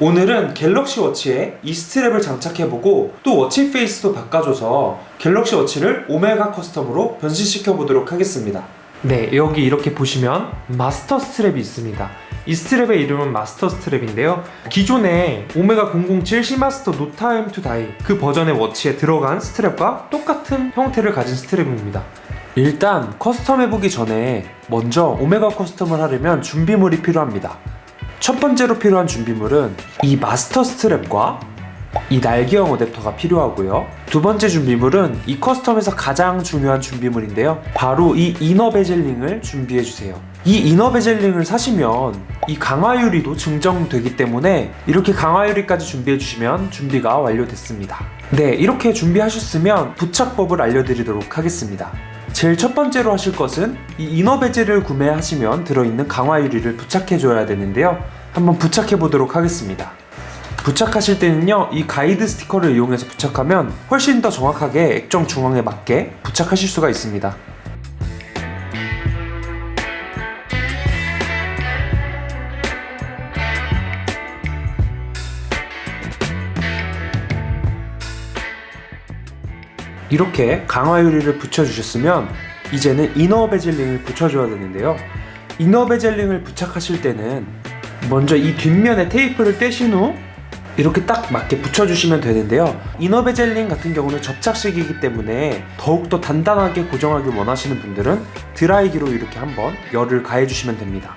오늘은 갤럭시 워치에 이 스트랩을 장착해보고 또 워치 페이스도 바꿔줘서 갤럭시 워치를 오메가 커스텀으로 변신시켜 보도록 하겠습니다. 네, 여기 이렇게 보시면 마스터 스트랩이 있습니다. 이 스트랩의 이름은 마스터 스트랩인데요. 기존의 오메가 007 시마스터 노 타임 투 다이 그 버전의 워치에 들어간 스트랩과 똑같은 형태를 가진 스트랩입니다. 일단 커스텀 해보기 전에 먼저 오메가 커스텀을 하려면 준비물이 필요합니다. 첫 번째로 필요한 준비물은 이 마스터 스트랩과 이 날개형 어댑터가 필요하고요. 두 번째 준비물은 이 커스텀에서 가장 중요한 준비물인데요. 바로 이 이너 베젤링을 준비해 주세요. 이 이너 베젤링을 사시면 이 강화 유리도 증정되기 때문에 이렇게 강화 유리까지 준비해 주시면 준비가 완료됐습니다. 네, 이렇게 준비하셨으면 부착법을 알려드리도록 하겠습니다. 제일 첫 번째로 하실 것은 이 이너 베젤을 구매하시면 들어있는 강화 유리를 부착해 줘야 되는데요. 한번 부착해 보도록 하겠습니다. 부착하실 때는요, 이 가이드 스티커를 이용해서 부착하면 훨씬 더 정확하게 액정 중앙에 맞게 부착하실 수가 있습니다. 이렇게 강화 유리를 붙여주셨으면 이제는 이너 베젤링을 붙여줘야 되는데요. 이너 베젤링을 부착하실 때는 먼저 이 뒷면에 테이프를 떼신 후 이렇게 딱 맞게 붙여주시면 되는데요. 이너 베젤링 같은 경우는 접착식이기 때문에 더욱더 단단하게 고정하길 원하시는 분들은 드라이기로 이렇게 한번 열을 가해주시면 됩니다.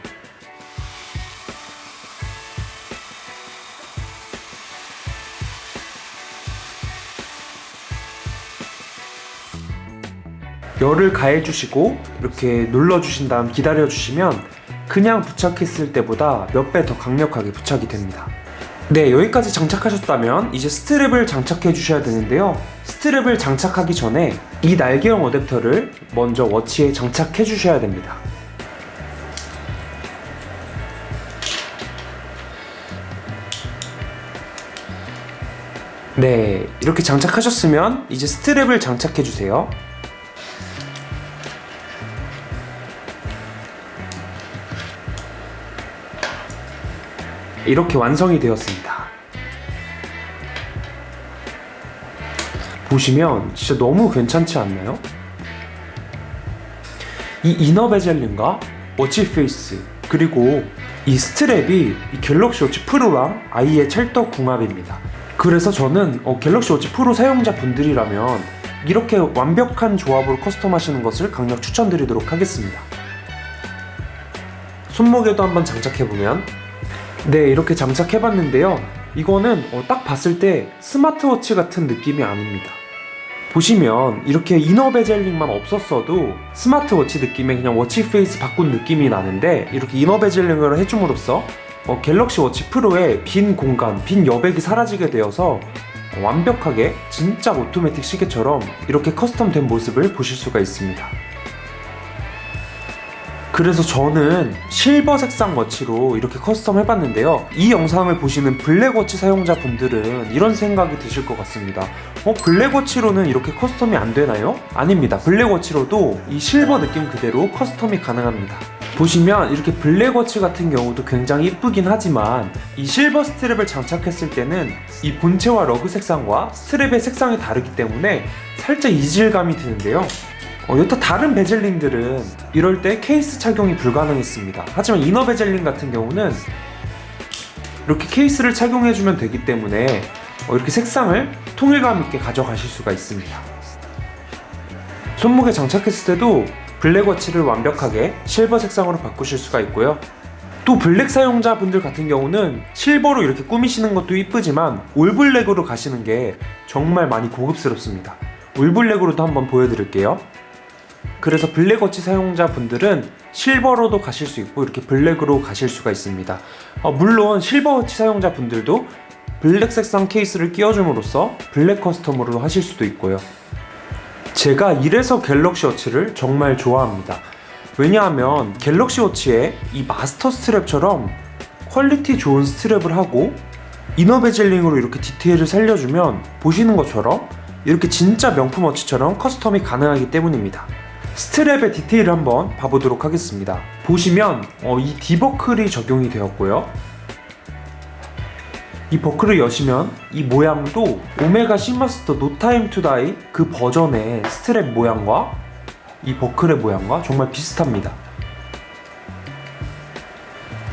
열을 가해주시고 이렇게 눌러주신 다음 기다려주시면 그냥 부착했을 때보다 몇 배 더 강력하게 부착이 됩니다. 네, 여기까지 장착하셨다면 이제 스트랩을 장착해 주셔야 되는데요. 스트랩을 장착하기 전에 이 날개형 어댑터를 먼저 워치에 장착해 주셔야 됩니다. 네, 이렇게 장착하셨으면 이제 스트랩을 장착해 주세요. 이렇게 완성이 되었습니다. 보시면 진짜 너무 괜찮지 않나요? 이 이너 베젤링과 워치 페이스 그리고 이 스트랩이 이 갤럭시 워치 프로랑 아이의 찰떡 궁합입니다. 그래서 저는 어, 갤럭시 워치 프로 사용자 분들이라면 이렇게 완벽한 조합으로 커스텀하시는 것을 강력 추천드리도록 하겠습니다. 손목에도 한번 장착해보면 네, 이렇게 장착해봤는데요. 이거는 어, 딱 봤을 때 스마트워치 같은 느낌이 아닙니다. 보시면 이렇게 이너 베젤링만 없었어도 스마트워치 느낌의 그냥 워치 페이스 바꾼 느낌이 나는데 이렇게 이너 베젤링을 해줌으로써 어, 갤럭시 워치 프로의 빈 공간, 빈 여백이 사라지게 되어서 어, 완벽하게 진짜 오토매틱 시계처럼 이렇게 커스텀된 모습을 보실 수가 있습니다. 그래서 저는 실버 색상 워치로 이렇게 커스텀 해봤는데요. 이 영상을 보시는 블랙 워치 사용자분들은 이런 생각이 드실 것 같습니다. 어, 블랙 워치로는 이렇게 커스텀이 안 되나요? 아닙니다. 블랙 워치로도 이 실버 느낌 그대로 커스텀이 가능합니다. 보시면 이렇게 블랙 워치 같은 경우도 굉장히 이쁘긴 하지만 이 실버 스트랩을 장착했을 때는 이 본체와 러그 색상과 스트랩의 색상이 다르기 때문에 살짝 이질감이 드는데요. 어, 여타 다른 베젤링들은 이럴 때 케이스 착용이 불가능했습니다. 하지만 이너 베젤링 같은 경우는 이렇게 케이스를 착용해주면 되기 때문에 어, 이렇게 색상을 통일감 있게 가져가실 수가 있습니다. 손목에 장착했을 때도 블랙 워치를 완벽하게 실버 색상으로 바꾸실 수가 있고요. 또 블랙 사용자분들 같은 경우는 실버로 이렇게 꾸미시는 것도 이쁘지만 올블랙으로 가시는 게 정말 많이 고급스럽습니다. 올블랙으로도 한번 보여드릴게요. 그래서 블랙워치 사용자분들은 실버로도 가실 수 있고 이렇게 블랙으로 가실 수가 있습니다. 어, 물론 실버워치 사용자분들도 블랙 색상 케이스를 끼워줌으로써 블랙 커스텀으로 하실 수도 있고요. 제가 이래서 갤럭시 워치를 정말 좋아합니다. 왜냐하면 갤럭시 워치에 이 마스터 스트랩처럼 퀄리티 좋은 스트랩을 하고 이너 베젤링으로 이렇게 디테일을 살려주면 보시는 것처럼 이렇게 진짜 명품 워치처럼 커스텀이 가능하기 때문입니다. 스트랩의 디테일을 한번 봐보도록 하겠습니다. 보시면 어, 이 디버클이 적용이 되었고요. 이 버클을 여시면 이 모양도 오메가 시마스터 노타임 투다이 그 버전의 스트랩 모양과 이 버클의 모양과 정말 비슷합니다.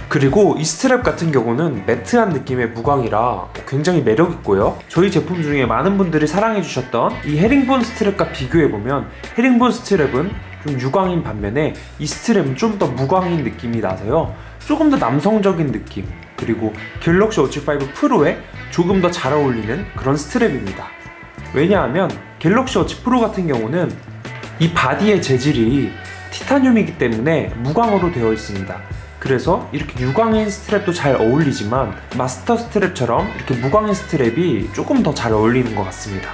그리고 이 스트랩 같은 경우는 매트한 느낌의 무광이라 굉장히 매력 있고요. 저희 제품 중에 많은 분들이 사랑해 주셨던 이 헤링본 스트랩과 비교해 보면 헤링본 스트랩은 좀 유광인 반면에 이 스트랩은 좀 더 무광인 느낌이 나서요. 조금 더 남성적인 느낌 그리고 갤럭시 워치 5 프로에 조금 더 잘 어울리는 그런 스트랩입니다. 왜냐하면 갤럭시 워치 프로 같은 경우는 이 바디의 재질이 티타늄이기 때문에 무광으로 되어 있습니다. 그래서 이렇게 유광인 스트랩도 잘 어울리지만 마스터 스트랩처럼 이렇게 무광인 스트랩이 조금 더 잘 어울리는 것 같습니다.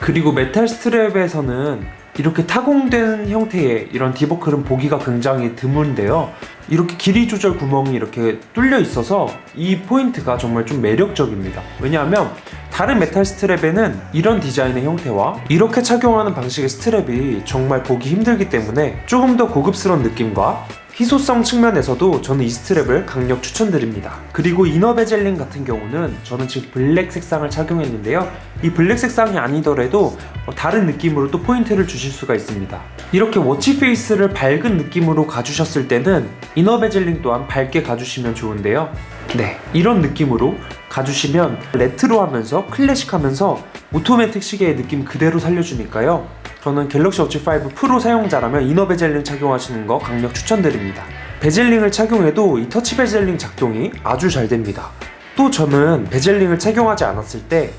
그리고 메탈 스트랩에서는 이렇게 타공된 형태의 이런 디버클은 보기가 굉장히 드문데요. 이렇게 길이 조절 구멍이 이렇게 뚫려 있어서 이 포인트가 정말 좀 매력적입니다. 왜냐하면 다른 메탈 스트랩에는 이런 디자인의 형태와 이렇게 착용하는 방식의 스트랩이 정말 보기 힘들기 때문에 조금 더 고급스러운 느낌과 희소성 측면에서도 저는 이 스트랩을 강력 추천드립니다. 그리고 이너 베젤링 같은 경우는 저는 지금 블랙 색상을 착용했는데요. 이 블랙 색상이 아니더라도 다른 느낌으로 또 포인트를 주실 수가 있습니다. 이렇게 워치 페이스를 밝은 느낌으로 가주셨을 때는 이너 베젤링 또한 밝게 가주시면 좋은데요. 네, 이런 느낌으로 가주시면 레트로하면서 클래식하면서 오토매틱 시계의 느낌 그대로 살려주니까요. 저는 갤럭시 워치 5 프로 사용자라면 이너 베젤링 착용하시는 거 강력 추천드립니다. 베젤링을 착용해도 이 터치 베젤링 작동이 아주 잘 됩니다. 또 저는 베젤링을 착용하지 않았을 때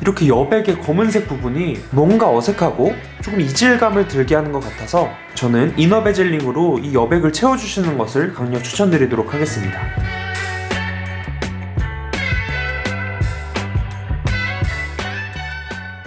이렇게 여백의 검은색 부분이 뭔가 어색하고 조금 이질감을 들게 하는 것 같아서 저는 이너 베젤링으로 이 여백을 채워주시는 것을 강력 추천드리도록 하겠습니다.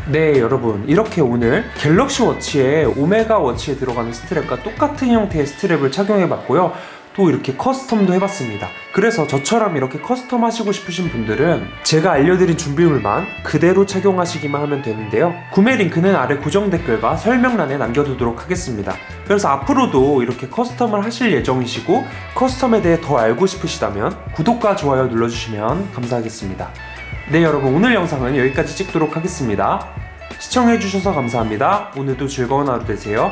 네 여러분. 이렇게 오늘 갤럭시 워치에 오메가 워치에 들어가는 스트랩과 똑같은 형태의 스트랩을 착용해 봤고요. 또 이렇게 커스텀도 해봤습니다. 그래서 저처럼 이렇게 커스텀 하시고 싶으신 분들은 제가 알려드린 준비물만 그대로 착용하시기만 하면 되는데요. 구매 링크는 아래 고정 댓글과 설명란에 남겨두도록 하겠습니다. 그래서 앞으로도 이렇게 커스텀을 하실 예정이시고 커스텀에 대해 더 알고 싶으시다면 구독과 좋아요 눌러주시면 감사하겠습니다 네 여러분 오늘 영상은 여기까지 찍도록 하겠습니다. 시청해주셔서 감사합니다. 오늘도 즐거운 하루 되세요.